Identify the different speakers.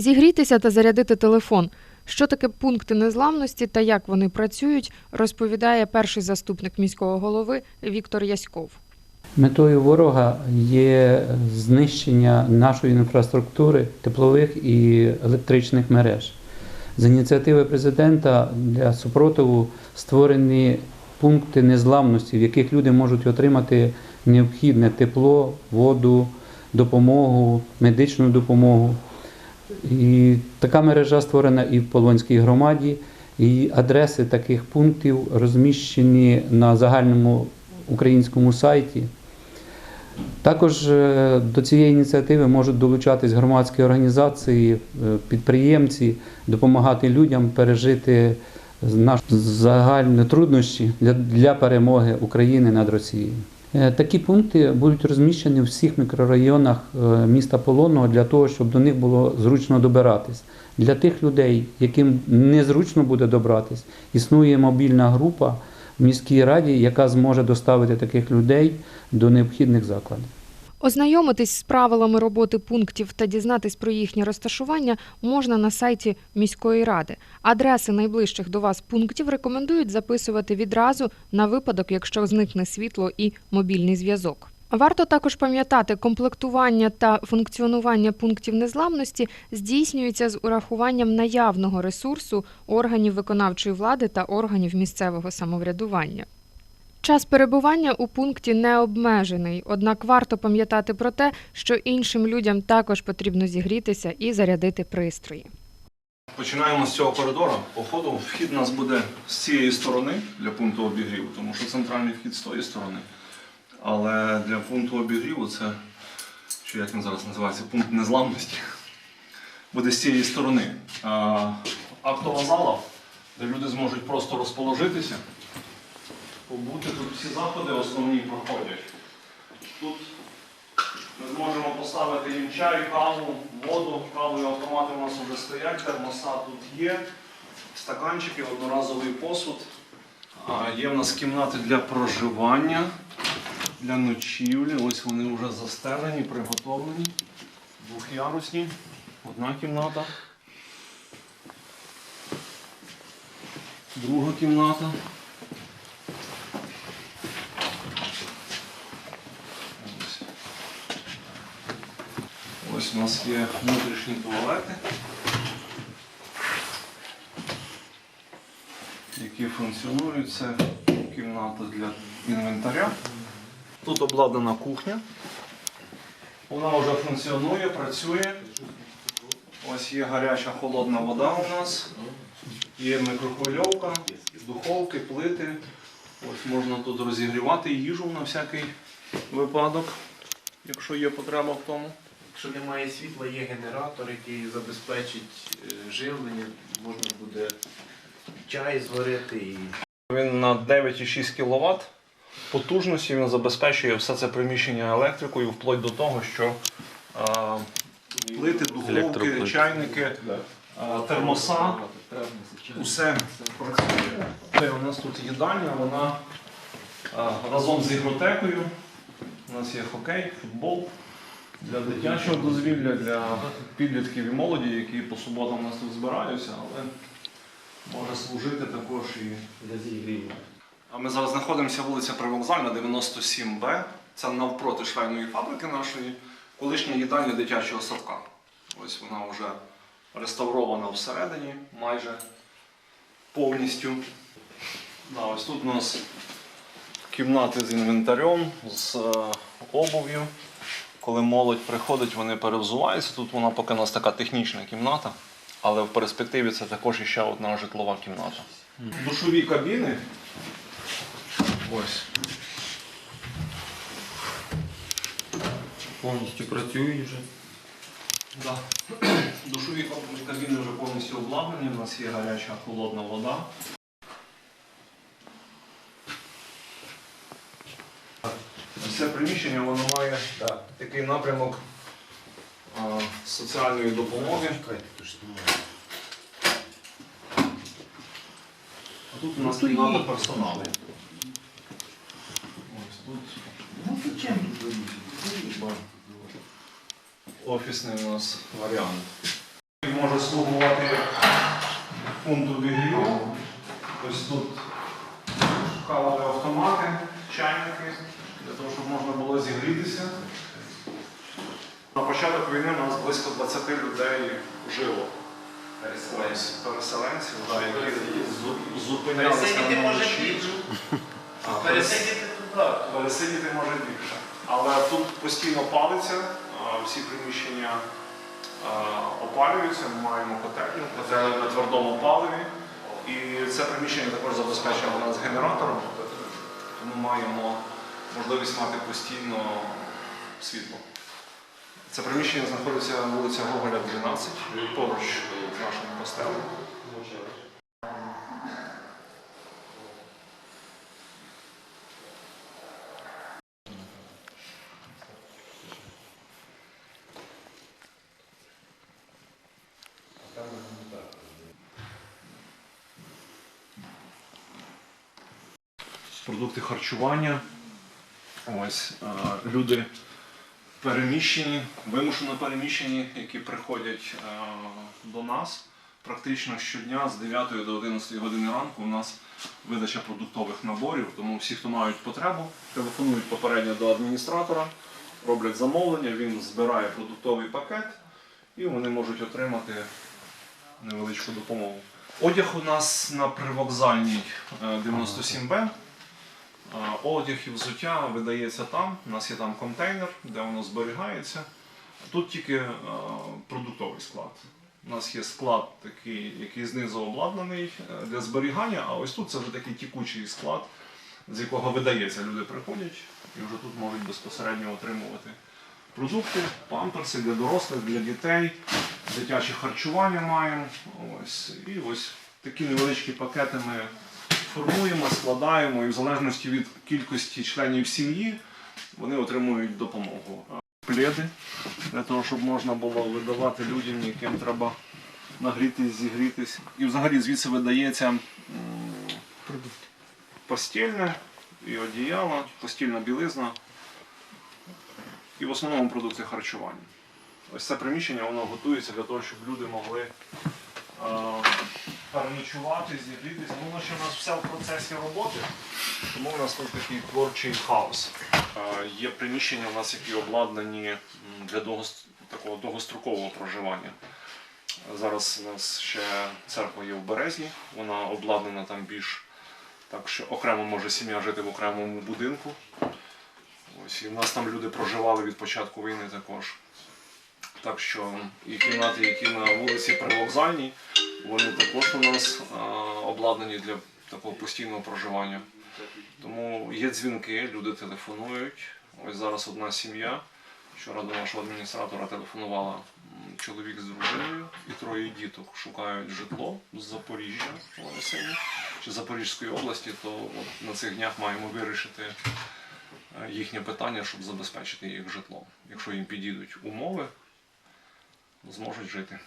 Speaker 1: Зігрітися та зарядити телефон. Що таке пункти незламності та як вони працюють, розповідає перший заступник міського голови Віктор Яськов.
Speaker 2: Метою ворога є знищення нашої інфраструктури, теплових і електричних мереж. З ініціативи президента для супротиву створені пункти незламності, в яких люди можуть отримати необхідне тепло, воду, допомогу, медичну допомогу. І така мережа створена і в Полонській громаді, і адреси таких пунктів розміщені на загальному українському сайті. Також е, до цієї ініціативи можуть долучатись громадські організації, е, підприємці, допомагати людям пережити наші загальні труднощі для, для перемоги України над Росією. Е, Такі пункти будуть розміщені в всіх мікрорайонах е, міста Полонного для того, щоб до них було зручно добиратись. Для тих людей, яким незручно буде добратись, існує мобільна група в міській раді, яка зможе доставити таких людей до необхідних закладів.
Speaker 1: Ознайомитись з правилами роботи пунктів та дізнатись про їхнє розташування можна на сайті міської ради. Адреси найближчих до вас пунктів рекомендують записувати відразу на випадок, якщо зникне світло і мобільний зв'язок. Варто також пам'ятати, комплектування та функціонування пунктів незламності здійснюється з урахуванням наявного ресурсу органів виконавчої влади та органів місцевого самоврядування. Час перебування у пункті не обмежений, однак варто пам'ятати про те, що іншим людям також потрібно зігрітися і зарядити пристрої.
Speaker 3: Починаємо з цього коридору. По ходу вхід у нас буде з цієї сторони для пункту обігріву, тому що центральний вхід з тої сторони. Але для пункту обігріву це, чи як він зараз називається, пункт незламності, буде з цієї сторони. Актова зала, де люди зможуть просто розположитися, побути. Тут всі заходи основні проходять. Тут ми зможемо поставити їм чай, каву, воду. Кавові автомати у нас вже стоять, термостат тут є, стаканчики, одноразовий посуд. А, Є в нас кімнати для проживання, для ночівлі. Ось вони вже застелені, приготовлені. Двохярусні. Одна кімната. Друга кімната. Ось у нас є внутрішні туалети, які функціонують. Це кімната для інвентаря. Тут обладнана кухня. Вона вже функціонує, працює. Ось є гаряча холодна вода у нас. Є микрохвильовка, духовки, плити. Ось можна тут розігрівати їжу на всякий випадок, якщо є потреба в тому.
Speaker 4: Якщо немає світла, є генератор, який забезпечить е, живлення, можна буде чай зварити і
Speaker 3: Він на 9,6 кВт потужності він забезпечує все це приміщення електрикою вплоть до того, що а, плити, духовки, чайники, а, термоса, усе працює. У нас тут їдальня, вона а, разом з ігротекою. У нас є хокей, футбол для дитячого дозвілля, для підлітків і молоді, які по суботам у нас тут збираються, але може служити також і
Speaker 4: для зігріву.
Speaker 3: а Ми зараз знаходимося вулиця Привокзальна, 97Б. Це навпроти швейної фабрики нашої, колишня їдальня дитячого садка. Ось вона вже реставрована всередині майже повністю. Да, ось тут у нас кімнати з інвентарем, з е, обув'ю. Коли молодь приходить, вони перевзуваються. Тут вона поки у нас така технічна кімната, але в перспективі це також іще одна житлова кімната. Душові кабіни. Ось.
Speaker 4: Повністю працюють вже.
Speaker 3: Да. Душові кабіни вже повністю обладнані, у нас є гаряча холодна вода. Це приміщення воно має такий напрямок а, соціальної допомоги.
Speaker 4: Немає.
Speaker 3: А тут у нас кімната персоналу. Ось тут
Speaker 4: Ну
Speaker 3: офісний у нас варіант. може слугувати пункт обігріву. Ось тут кавові автомати, чайники, того, щоб можна було зігрітися. На початок війни у нас близько 20 людей жило. Ось, Переселенців, да, які зу- зупинялися
Speaker 4: Пересидіти може
Speaker 3: вночі.
Speaker 4: більше.
Speaker 3: А,
Speaker 4: Пересидіти туди.
Speaker 3: Пересидіти може більше. Але тут постійно палиться, а, всі приміщення а, опалюються, ми маємо котельню, котельню на твердому паливі. І це приміщення також забезпечено у нас генератором, тому маємо можливість мати постійно світло. Це приміщення знаходиться на вулиця Гоголя, 12, поруч з нашим костелом. продукти харчування. Ось е, люди переміщені, вимушено переміщені, які приходять е, до нас. Практично щодня з 9 до 11 години ранку у нас видача продуктових наборів, тому всі, хто мають потребу, телефонують попередньо до адміністратора, роблять замовлення, він збирає продуктовий пакет і вони можуть отримати невеличку допомогу. Одяг у нас на привокзальній е, 97Б. Одяг і взуття видається там. У нас є там контейнер, де воно зберігається. Тут тільки е, продуктовий склад. У нас є склад такий, який знизу обладнаний е, для зберігання, а ось тут це вже такий тікучий склад, з якого видається. Люди приходять і вже тут можуть безпосередньо отримувати продукти, памперси для дорослих, для дітей, дитяче харчування маємо. Ось. І ось такі невеличкі пакети ми формуємо, складаємо, і в залежності від кількості членів сім'ї вони отримують допомогу. Пледи для того, щоб можна було видавати людям, яким треба нагрітись, зігрітись. І взагалі звідси видається постільне і одіяло, постільна білизна і в основному продукти харчування. Ось це приміщення воно готується для того, щоб люди могли е, переночувати, зігрітися. Воно ще у нас все в процесі роботи, тому у нас тут такий творчий хаос. Є приміщення у нас, які обладнані для довгос- такого довгострокового проживання. Зараз у нас ще церква є в Березні, вона обладнана там більш так, що окремо може сім'я жити в окремому будинку. Ось, і в нас там люди проживали від початку війни також. Так що і кімнати, які на вулиці Привокзальній, вони також у нас обладнані для такого постійного проживання. Тому є дзвінки, люди телефонують. Ось зараз одна сім'я. Вчора до нашого адміністратора телефонувала чоловік з дружиною і троє діток шукають житло з Запоріжжя, чи Запорізької області, то от на цих днях маємо вирішити е, їхнє питання, щоб забезпечити їх житлом. Якщо їм підійдуть умови, зможуть жити.